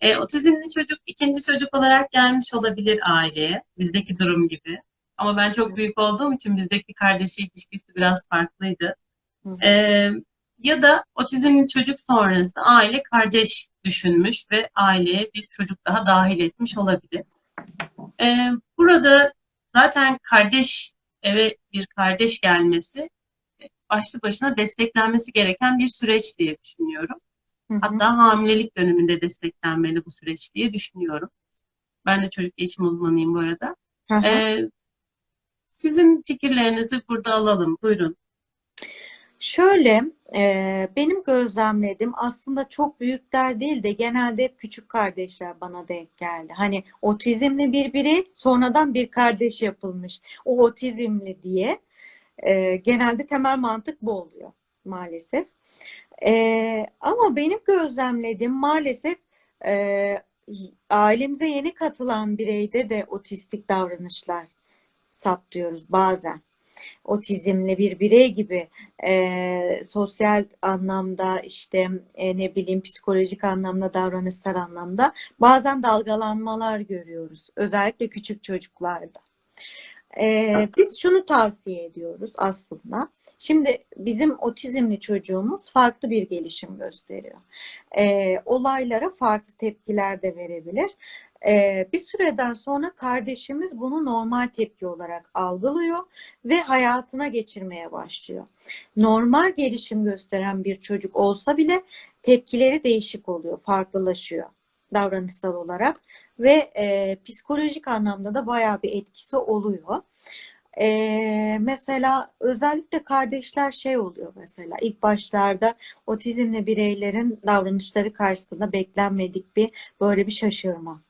E, otizmli çocuk ikinci çocuk olarak gelmiş olabilir aileye. Bizdeki durum gibi. Ama ben çok büyük olduğum için bizdeki kardeşi ilişkisi biraz farklıydı. E, ya da otizmli çocuk sonrası aile kardeş düşünmüş ve aileye bir çocuk daha dahil etmiş olabilir. E, burada zaten kardeş eve bir kardeş gelmesi e, başlı başına desteklenmesi gereken bir süreç diye düşünüyorum. Hı hı. Hatta hamilelik döneminde desteklenmeli bu süreç diye düşünüyorum. Ben de çocuk gelişim uzmanıyım bu arada. Hı hı. Ee, sizin fikirlerinizi burada alalım. Buyurun. Şöyle, e, benim gözlemlediğim aslında çok büyükler değil de genelde hep küçük kardeşler bana denk geldi. Hani otizmli bir birey sonradan bir kardeş yapılmış. O otizmli diye. E, genelde temel mantık bu oluyor maalesef. E, ama benim gözlemlediğim maalesef e, ailemize yeni katılan bireyde de otistik davranışlar saptıyoruz bazen otizmli bir birey gibi e, sosyal anlamda işte e, ne bileyim psikolojik anlamda davranışsal anlamda bazen dalgalanmalar görüyoruz. Özellikle küçük çocuklarda. E, biz şunu tavsiye ediyoruz aslında. Şimdi bizim otizmli çocuğumuz farklı bir gelişim gösteriyor. E, olaylara farklı tepkiler de verebilir. Ee, bir süreden sonra kardeşimiz bunu normal tepki olarak algılıyor ve hayatına geçirmeye başlıyor. Normal gelişim gösteren bir çocuk olsa bile tepkileri değişik oluyor, farklılaşıyor davranışsal olarak ve e, psikolojik anlamda da bayağı bir etkisi oluyor. Ee, mesela özellikle kardeşler şey oluyor mesela ilk başlarda otizmli bireylerin davranışları karşısında beklenmedik bir böyle bir şaşırma.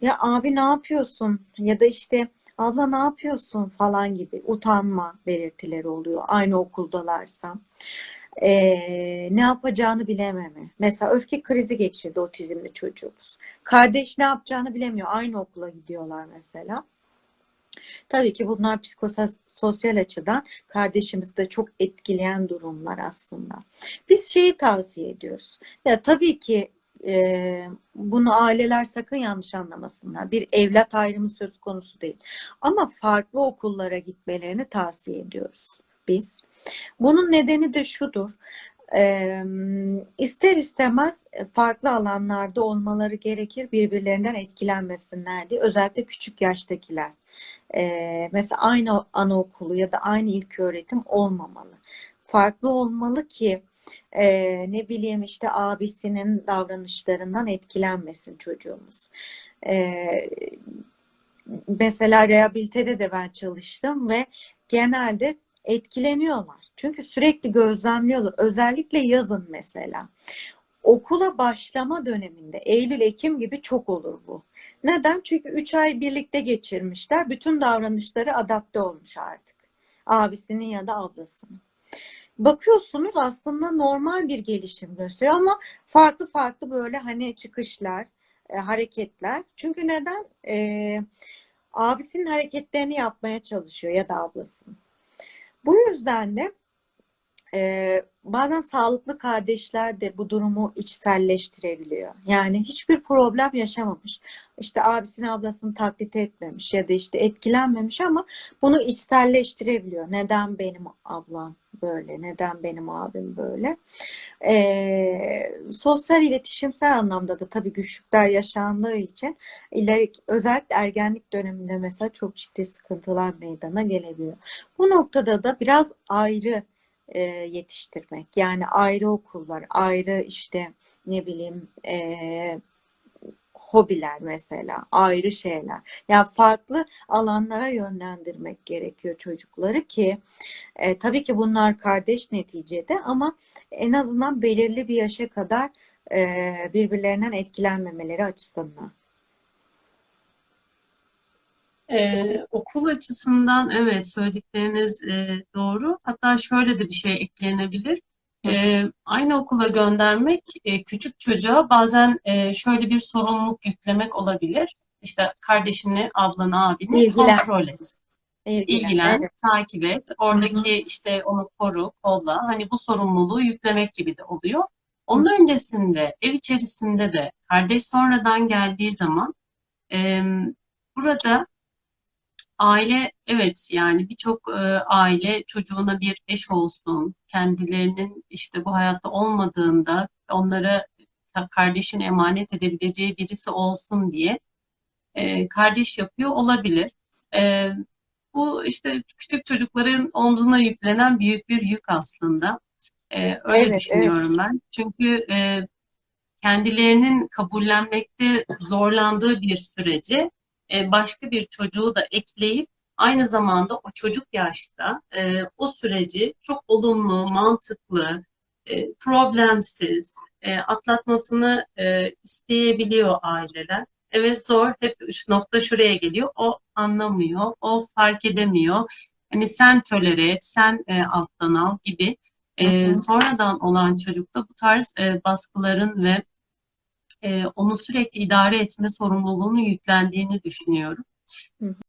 Ya abi ne yapıyorsun? Ya da işte abla ne yapıyorsun falan gibi utanma belirtileri oluyor aynı okuldalarsa. Ee, ne yapacağını bilememe. Mesela öfke krizi geçirdi otizmli çocuğumuz. Kardeş ne yapacağını bilemiyor. Aynı okula gidiyorlar mesela. Tabii ki bunlar psikososyal açıdan kardeşimizi de çok etkileyen durumlar aslında. Biz şeyi tavsiye ediyoruz. Ya tabii ki e, bunu aileler sakın yanlış anlamasınlar. Bir evlat ayrımı söz konusu değil. Ama farklı okullara gitmelerini tavsiye ediyoruz biz. Bunun nedeni de şudur. E, ister istemez farklı alanlarda olmaları gerekir birbirlerinden etkilenmesinler diye. Özellikle küçük yaştakiler. E, mesela aynı anaokulu ya da aynı ilköğretim olmamalı. Farklı olmalı ki e, ne bileyim işte abisinin davranışlarından etkilenmesin çocuğumuz. E, mesela rehabilitede de ben çalıştım ve genelde etkileniyorlar. Çünkü sürekli gözlemliyorlar. Özellikle yazın mesela. Okula başlama döneminde Eylül, Ekim gibi çok olur bu. Neden? Çünkü 3 ay birlikte geçirmişler. Bütün davranışları adapte olmuş artık. Abisinin ya da ablasının bakıyorsunuz aslında normal bir gelişim gösteriyor ama farklı farklı böyle hani çıkışlar, e, hareketler. Çünkü neden? E, abisinin hareketlerini yapmaya çalışıyor ya da ablasının. Bu yüzden de e, bazen sağlıklı kardeşler de bu durumu içselleştirebiliyor. Yani hiçbir problem yaşamamış. İşte abisini ablasını taklit etmemiş ya da işte etkilenmemiş ama bunu içselleştirebiliyor. Neden benim ablam böyle? Neden benim abim böyle? E, sosyal iletişimsel anlamda da tabii güçlükler yaşandığı için ileri, özellikle ergenlik döneminde mesela çok ciddi sıkıntılar meydana gelebiliyor. Bu noktada da biraz ayrı e, yetiştirmek. Yani ayrı okullar, ayrı işte ne bileyim e, hobiler mesela, ayrı şeyler. Yani farklı alanlara yönlendirmek gerekiyor çocukları ki e, tabii ki bunlar kardeş neticede ama en azından belirli bir yaşa kadar e, birbirlerinden etkilenmemeleri açısından. Ee, okul açısından evet söyledikleriniz e, doğru. Hatta şöyle de bir şey eklenebilir. Ee, aynı okula göndermek e, küçük çocuğa bazen e, şöyle bir sorumluluk yüklemek olabilir. İşte kardeşini, ablanı, abini İlgilen. kontrol et. İlgilen, İlgilen, evet. takip et. Oradaki işte onu koru, kolla. Hani bu sorumluluğu yüklemek gibi de oluyor. Onun öncesinde ev içerisinde de kardeş sonradan geldiği zaman e, burada aile evet yani birçok e, aile çocuğuna bir eş olsun, kendilerinin işte bu hayatta olmadığında onlara kardeşin emanet edebileceği birisi olsun diye e, kardeş yapıyor olabilir. E, bu işte küçük çocukların omzuna yüklenen büyük bir yük aslında. E, öyle Evet, evet. düşünüyorum ben. Çünkü e, kendilerinin kabullenmekte zorlandığı bir süreci e, başka bir çocuğu da ekleyip aynı zamanda o çocuk yaşta e, o süreci çok olumlu, mantıklı, e, problemsiz e, atlatmasını e, isteyebiliyor aileler. Evet zor, hep şu nokta şuraya geliyor. O anlamıyor, o fark edemiyor. Hani sen tolere et, sen e, alttan al gibi. Hı hı. sonradan olan çocukta bu tarz e, baskıların ve e, onu sürekli idare etme sorumluluğunu yüklendiğini düşünüyorum.